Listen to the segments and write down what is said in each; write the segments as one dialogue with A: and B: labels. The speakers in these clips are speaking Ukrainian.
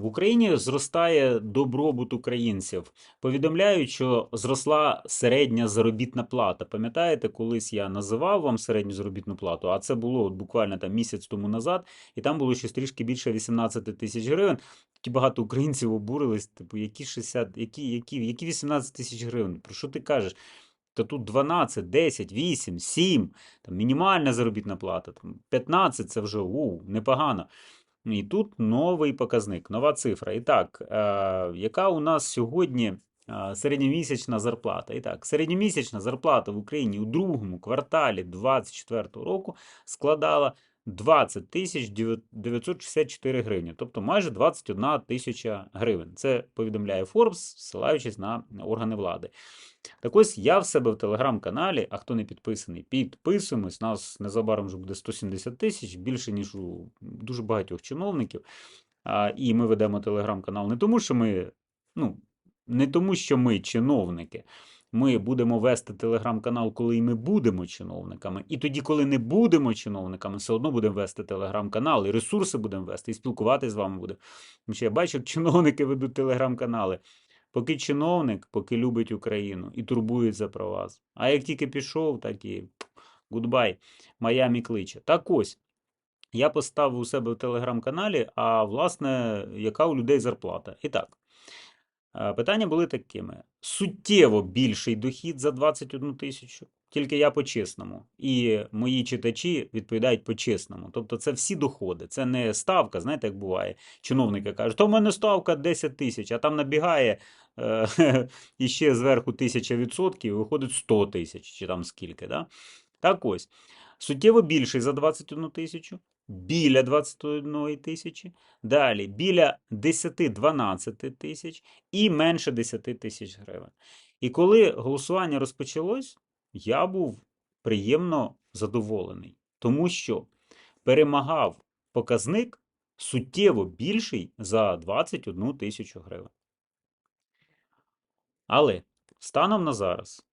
A: В Україні зростає добробут українців. Повідомляють, що зросла середня заробітна плата. Пам'ятаєте, колись я називав вам середню заробітну плату, а це було от буквально там місяць тому назад, і там було щось трішки більше 18 тисяч гривень. Такі багато українців обурились, типу, які 60, які, які, які 18 тисяч гривень? Про що ти кажеш? Та тут 12, 10, 8, 7, там мінімальна заробітна плата, там 15 це вже у, непогано. І тут новий показник, нова цифра. І так, е, яка у нас сьогодні е, середньомісячна зарплата? І так, середньомісячна зарплата в Україні у другому кварталі 2024 року складала 20 тисяч 964 гривні, тобто майже 21 тисяча гривень. Це повідомляє Forbes, ссилаючись на органи влади. Так ось я в себе в телеграм-каналі, а хто не підписаний, підписуємось. Нас незабаром вже буде 170 тисяч, більше, ніж у дуже багатьох чиновників. А, і ми ведемо телеграм-канал не тому, що ми, ну, не тому, що ми чиновники. Ми будемо вести телеграм-канал, коли і ми будемо чиновниками. І тоді, коли не будемо чиновниками, все одно будемо вести телеграм-канал, і ресурси будемо вести, і спілкуватися з вами будемо. Що я бачу, як чиновники ведуть телеграм-канали. Поки чиновник, поки любить Україну і турбується про вас. А як тільки пішов, так і гудбай, Майамі кличе. Так ось, я поставив у себе в телеграм-каналі, а власне, яка у людей зарплата. І так, питання були такими: суттєво більший дохід за 21 тисячу. Тільки я по-чесному. І мої читачі відповідають по-чесному. Тобто це всі доходи, це не ставка, знаєте, як буває. Чиновники кажуть, то в мене ставка 10 тисяч, а там набігає е, іще зверху тисяча відсотків, і виходить 100 тисяч, чи там скільки. Да? Так ось, суттєво більший за 21 тисячу, біля 21 тисячі, далі біля 10-12 тисяч і менше 10 тисяч гривень. І коли голосування розпочалось, я був приємно задоволений, тому що перемагав показник суттєво більший за 21 тисячу гривень. Але станом на зараз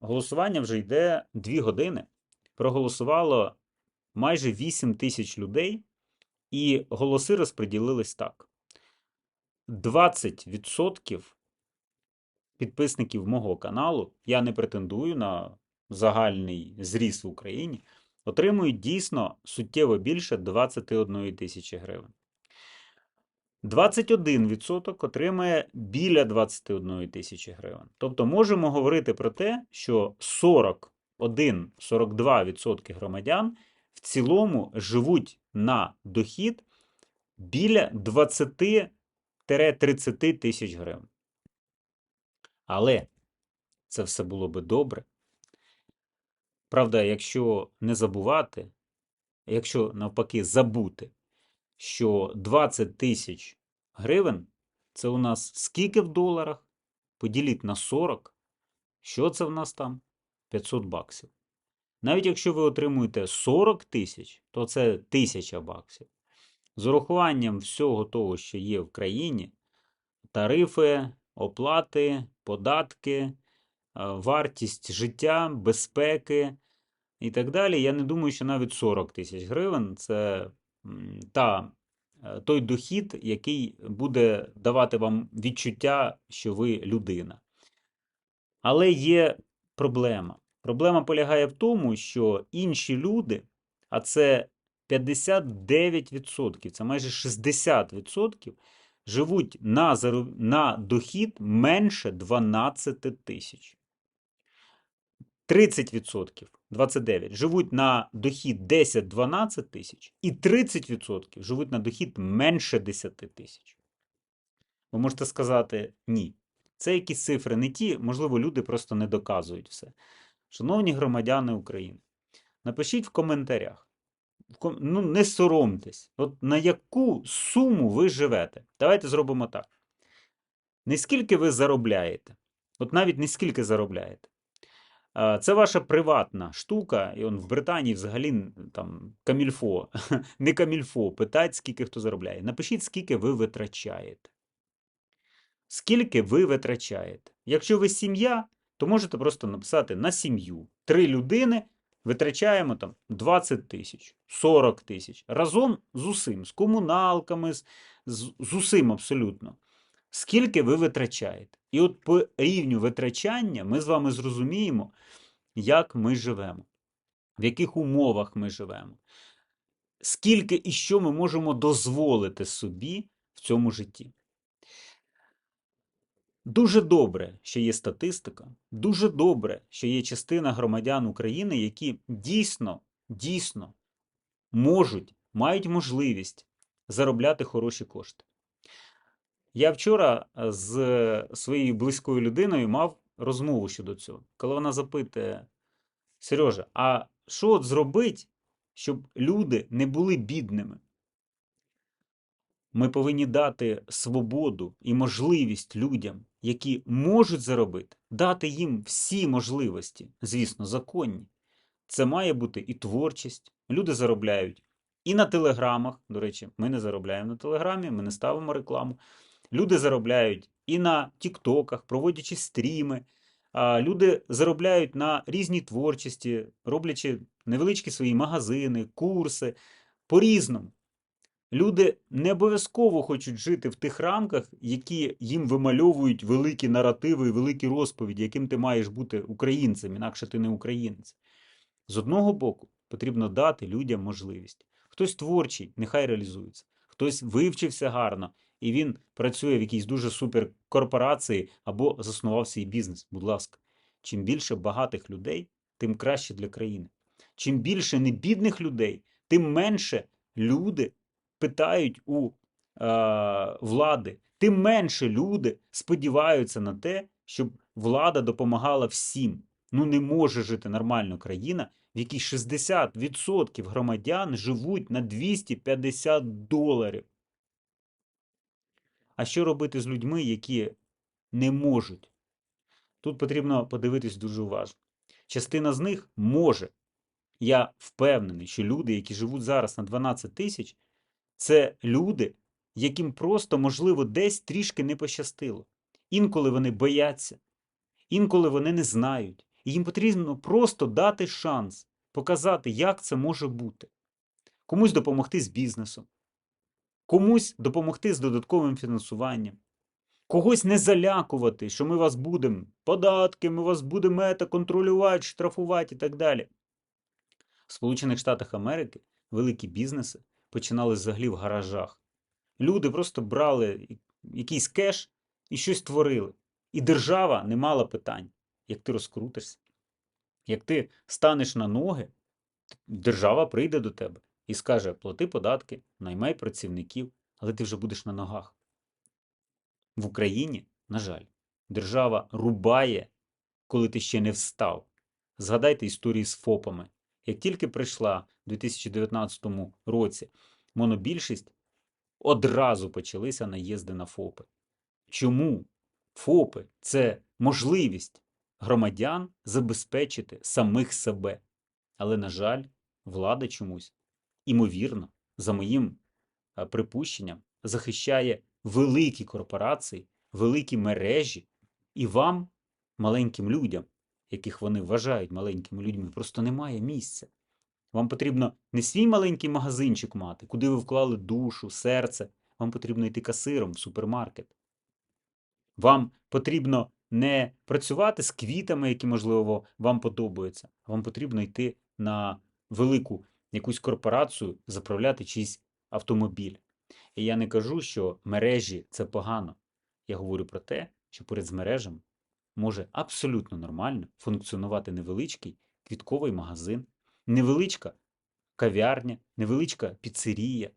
A: голосування вже йде 2 години. Проголосувало майже 8 тисяч людей, і голоси розподілились так: 20% підписників мого каналу, я не претендую на загальний зріст в Україні, отримують дійсно суттєво більше 21 тисячі гривень. 21% отримає біля 21 тисячі гривень. Тобто можемо говорити про те, що 41-42% громадян в цілому живуть на дохід біля 20-30 тисяч гривень. Але це все було би добре. Правда, якщо не забувати, якщо навпаки забути, що 20 тисяч гривень це у нас скільки в доларах? Поділіть на 40. Що це в нас там? 500 баксів. Навіть якщо ви отримуєте 40 тисяч, то це 1000 баксів. З урахуванням всього того, що є в країні, тарифи, оплати, податки, е, вартість життя, безпеки і так далі. Я не думаю, що навіть 40 тисяч гривень це та, е, той дохід, який буде давати вам відчуття, що ви людина. Але є проблема. Проблема полягає в тому, що інші люди, а це 59%, це майже 60%, живуть на на дохід менше 12 тисяч. 30%, 29 живуть на дохід 10-12 тисяч, і 30% живуть на дохід менше 10 тисяч. Ви можете сказати ні. Це якісь цифри не ті, можливо, люди просто не доказують все. Шановні громадяни України, напишіть в коментарях. Ну, не соромтесь. От на яку суму ви живете? Давайте зробимо так. Не скільки ви заробляєте, от навіть не скільки заробляєте. Це ваша приватна штука, і он в Британії взагалі там камільфо, не камільфо, питать, скільки хто заробляє. Напишіть, скільки ви витрачаєте. Скільки ви витрачаєте. Якщо ви сім'я, то можете просто написати на сім'ю. Три людини витрачаємо там 20 тисяч, 40 тисяч разом з усім, з комуналками, з, з, з усім абсолютно. Скільки ви витрачаєте? І от по рівню витрачання ми з вами зрозуміємо, як ми живемо, в яких умовах ми живемо, скільки і що ми можемо дозволити собі в цьому житті. Дуже добре, що є статистика, дуже добре, що є частина громадян України, які дійсно, дійсно можуть, мають можливість заробляти хороші кошти. Я вчора е, з своєю близькою людиною мав розмову щодо цього. Коли вона запитує, Сережа, а що от зробить, щоб люди не були бідними? Ми повинні дати свободу і можливість людям, які можуть заробити, дати їм всі можливості, звісно, законні. Це має бути і творчість. Люди заробляють і на телеграмах. До речі, ми не заробляємо на телеграмі, ми не ставимо рекламу. Люди заробляють і на тіктоках, проводячи стріми. Люди заробляють на різній творчості, роблячи невеличкі свої магазини, курси по-різному. Люди не обов'язково хочуть жити в тих рамках, які їм вимальовують великі наративи і великі розповіді, яким ти маєш бути українцем, інакше ти не українець. З одного боку, потрібно дати людям можливість. Хтось творчий, нехай реалізується, хтось вивчився гарно, і він працює в якійсь дуже супер корпорації або заснував свій бізнес. Будь ласка, чим більше багатих людей, тим краще для країни. Чим більше небідних людей, тим менше люди питають у е, влади, тим менше люди сподіваються на те, щоб влада допомагала всім. Ну не може жити нормально країна, в якій 60% громадян живуть на 250 доларів. А що робити з людьми, які не можуть? Тут потрібно подивитись дуже уважно. Частина з них може. Я впевнений, що люди, які живуть зараз на 12 тисяч, це люди, яким просто, можливо, десь трішки не пощастило. Інколи вони бояться, інколи вони не знають. І їм потрібно просто дати шанс, показати, як це може бути. Комусь допомогти з бізнесом, комусь допомогти з додатковим фінансуванням, когось не залякувати, що ми вас будемо податки, ми вас будемо ета, контролювати, штрафувати і так далі. В Сполучених Штатах Америки великі бізнеси починали взагалі в гаражах. Люди просто брали якийсь кеш і щось творили. І держава не мала питань, як ти розкрутишся. Як ти станеш на ноги, держава прийде до тебе і скаже: плати податки, наймай працівників, але ти вже будеш на ногах. В Україні, на жаль, держава рубає, коли ти ще не встав. Згадайте історії з ФОПами. Як тільки прийшла в 2019 році монобільшість, одразу почалися наїзди на ФОПи. Чому ФОПи це можливість громадян забезпечити самих себе. Але, на жаль, влада чомусь, імовірно, за моїм е, припущенням, захищає великі корпорації, великі мережі, і вам, маленьким людям, яких вони вважають маленькими людьми, просто немає місця. Вам потрібно не свій маленький магазинчик мати, куди ви вклали душу, серце. Вам потрібно йти касиром в супермаркет. Вам потрібно не працювати з квітами, які, можливо, вам подобаються, вам потрібно йти на велику якусь корпорацію, заправляти чийсь автомобіль. І я не кажу, що мережі це погано. Я говорю про те, що поряд з мережами може абсолютно нормально функціонувати невеличкий квітковий магазин, невеличка кав'ярня, невеличка піцерія.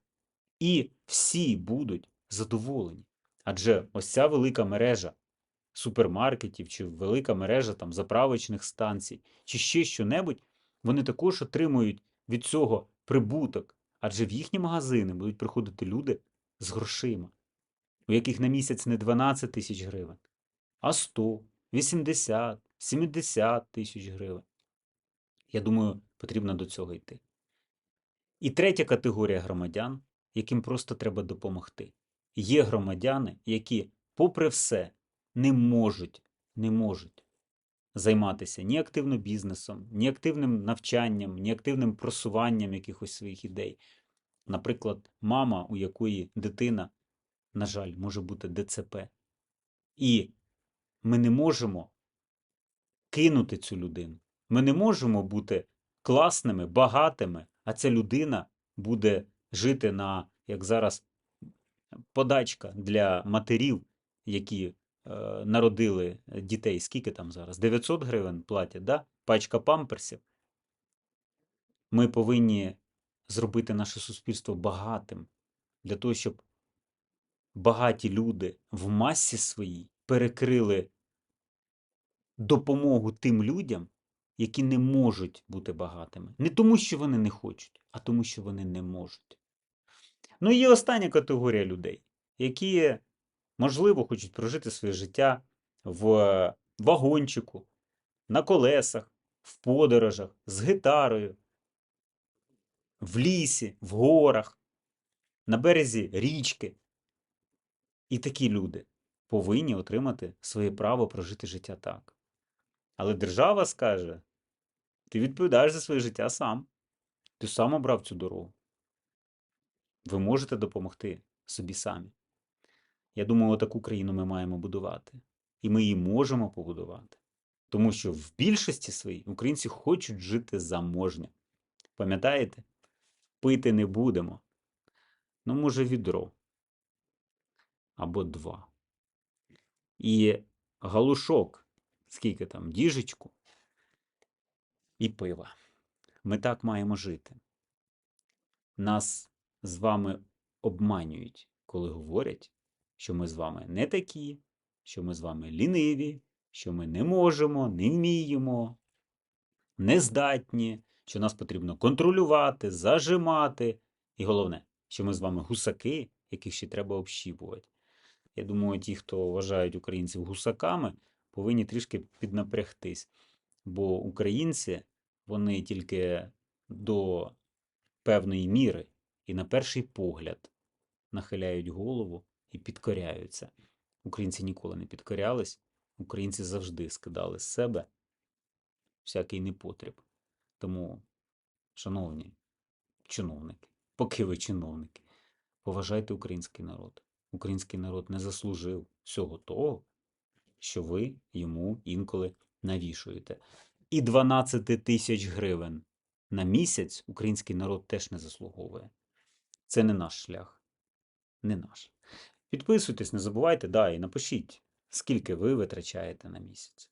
A: І всі будуть задоволені. Адже ось ця велика мережа супермаркетів, чи велика мережа там заправочних станцій, чи ще що-небудь, вони також отримують від цього прибуток, адже в їхні магазини будуть приходити люди з грошима, у яких на місяць не 12 тисяч гривень, а 100, 80, 70 тисяч гривень. Я думаю, потрібно до цього йти. І третя категорія громадян, яким просто треба допомогти. Є громадяни, які, попри все, не можуть, не можуть займатися ні активно бізнесом, ні активним навчанням, ні активним просуванням якихось своїх ідей. Наприклад, мама, у якої дитина, на жаль, може бути ДЦП. І ми не можемо кинути цю людину. Ми не можемо бути класними, багатими, а ця людина буде жити на, як зараз, подачка для матерів, які е, народили дітей. Скільки там зараз? 900 гривень платять, да? пачка памперсів. Ми повинні зробити наше суспільство багатим для того, щоб багаті люди в масі своїй перекрили допомогу тим людям, які не можуть бути багатими. Не тому, що вони не хочуть, а тому, що вони не можуть. Ну і є остання категорія людей, які, можливо, хочуть прожити своє життя в вагончику, на колесах, в подорожах, з гітарою, в лісі, в горах, на березі річки. І такі люди повинні отримати своє право прожити життя так. Але держава скаже: ти відповідаєш за своє життя сам. Ти сам обрав цю дорогу. Ви можете допомогти собі самі. Я думаю, таку країну ми маємо будувати. І ми її можемо побудувати. Тому що в більшості своїй українці хочуть жити заможня. Пам'ятаєте? Пити не будемо. Ну, може, відро. Або два. І галушок, скільки там, діжечку і пива. Ми так маємо жити. Нас з вами обманюють, коли говорять, що ми з вами не такі, що ми з вами ліниві, що ми не можемо, не вміємо, не здатні, що нас потрібно контролювати, зажимати. І головне, що ми з вами гусаки, яких ще треба общіпувати. Я думаю, ті, хто вважають українців гусаками, повинні трішки піднапрягтись. Бо українці, вони тільки до певної міри і на перший погляд нахиляють голову і підкоряються. Українці ніколи не підкорялись, українці завжди скидали з себе всякий непотріб. Тому, шановні чиновники, поки ви чиновники, поважайте український народ. Український народ не заслужив всього того, що ви йому інколи навішуєте. І 12 тисяч гривень на місяць український народ теж не заслуговує. Це не наш шлях. Не наш. Підписуйтесь, не забувайте, да, і напишіть, скільки ви витрачаєте на місяць.